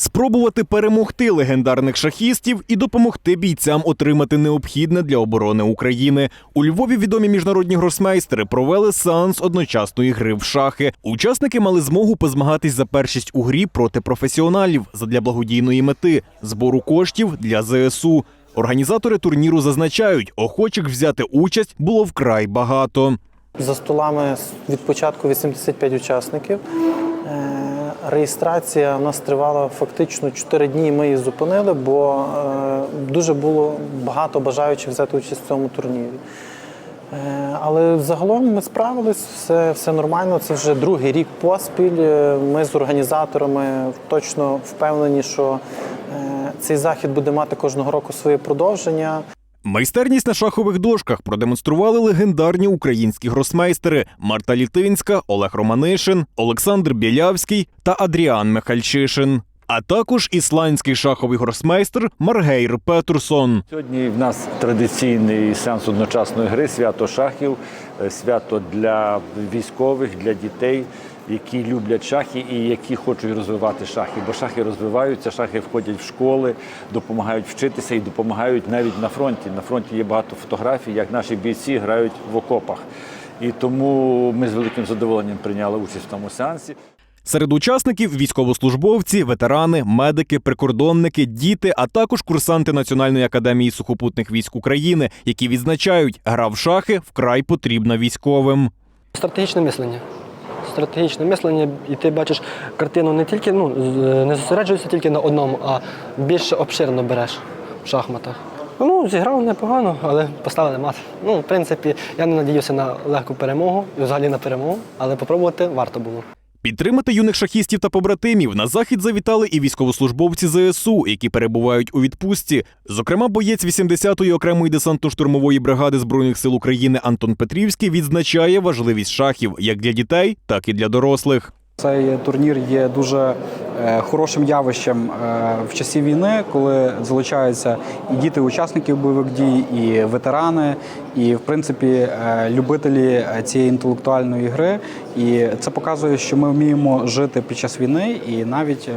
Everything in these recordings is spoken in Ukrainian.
Спробувати перемогти легендарних шахістів і допомогти бійцям отримати необхідне для оборони України. У Львові відомі міжнародні гросмейстери провели сеанс одночасної гри в шахи. Учасники мали змогу позмагатись за першість у грі проти професіоналів задля благодійної мети збору коштів для ЗСУ. Організатори турніру зазначають, охочих взяти участь було вкрай багато. За столами від початку 85 учасників. Реєстрація у нас тривала фактично 4 дні. Ми її зупинили, бо е, дуже було багато бажаючих взяти участь в цьому турнірі. Е, Але загалом ми справились, все, все нормально. Це вже другий рік поспіль. Е, Ми з організаторами точно впевнені, що цей захід буде мати кожного року своє продовження. Майстерність на шахових дошках продемонстрували легендарні українські гросмейстери Марта Літинська, Олег Романишин, Олександр Білявський та Адріан Михальчишин. А також ісландський шаховий гросмейстер Маргейр Петрсон. Сьогодні в нас традиційний сеанс одночасної гри, свято шахів, е, свято для військових, для дітей, які люблять шахи і які хочуть розвивати шахи. Бо шахи розвиваються, шахи входять в школи, допомагають вчитися і допомагають навіть на фронті. На фронті є багато фотографій, як наші бійці грають в окопах. І тому ми з великим задоволенням прийняли участь в тому сеансі. Серед учасників військовослужбовці, ветерани, медики, прикордонники, діти, а також курсанти Національної академії сухопутних військ України, які відзначають, гра в шахи вкрай потрібна військовим. Стратегічне мислення. Стратегічне мислення, і ти бачиш картину не тільки, ну, не зосереджуєшся тільки на одному, а більше обширно береш в шахматах. Ну, зіграв непогано, але поставили мат. Ну, в принципі, я не надіявся на легку перемогу і взагалі на перемогу, але попробувати варто було. Підтримати юних шахістів та побратимів на захід завітали і військовослужбовці ЗСУ, які перебувають у відпустці. Зокрема, боєць 80-ї окремої десантно-штурмової бригади збройних сил України Антон Петрівський відзначає важливість шахів як для дітей, так і для дорослих. Цей турнір є дуже е, хорошим явищем е, в часі війни, коли залучаються і діти учасників бойових дій, і ветерани, і в принципі е, любителі цієї інтелектуальної гри. І це показує, що ми вміємо жити під час війни, і навіть,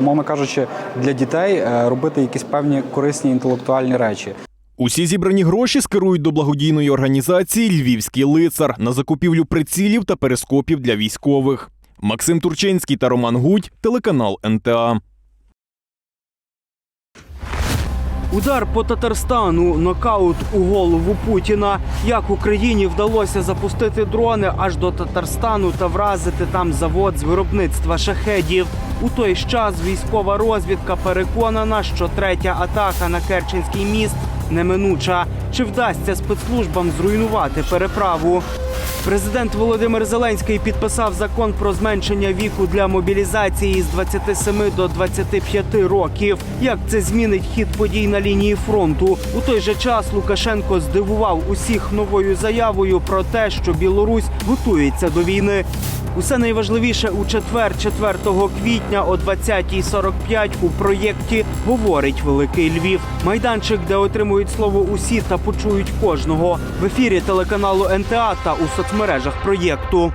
умовно кажучи, для дітей робити якісь певні корисні інтелектуальні речі. Усі зібрані гроші скерують до благодійної організації Львівський лицар на закупівлю прицілів та перископів для військових. Максим Турчинський та Роман Гудь, телеканал НТА. Удар по Татарстану, нокаут у голову Путіна. Як Україні вдалося запустити дрони аж до Татарстану та вразити там завод з виробництва шахедів. У той час військова розвідка переконана, що третя атака на Керченський міст неминуча. Чи вдасться спецслужбам зруйнувати переправу? Президент Володимир Зеленський підписав закон про зменшення віку для мобілізації з 27 до 25 років. Як це змінить хід подій на лінії фронту? У той же час Лукашенко здивував усіх новою заявою про те, що Білорусь готується до війни. Усе найважливіше у четвер, 4 квітня о 20.45 у проєкті говорить Великий Львів. Майданчик, де отримують слово усі та почують кожного в ефірі телеканалу НТА та у соцмережах проєкту.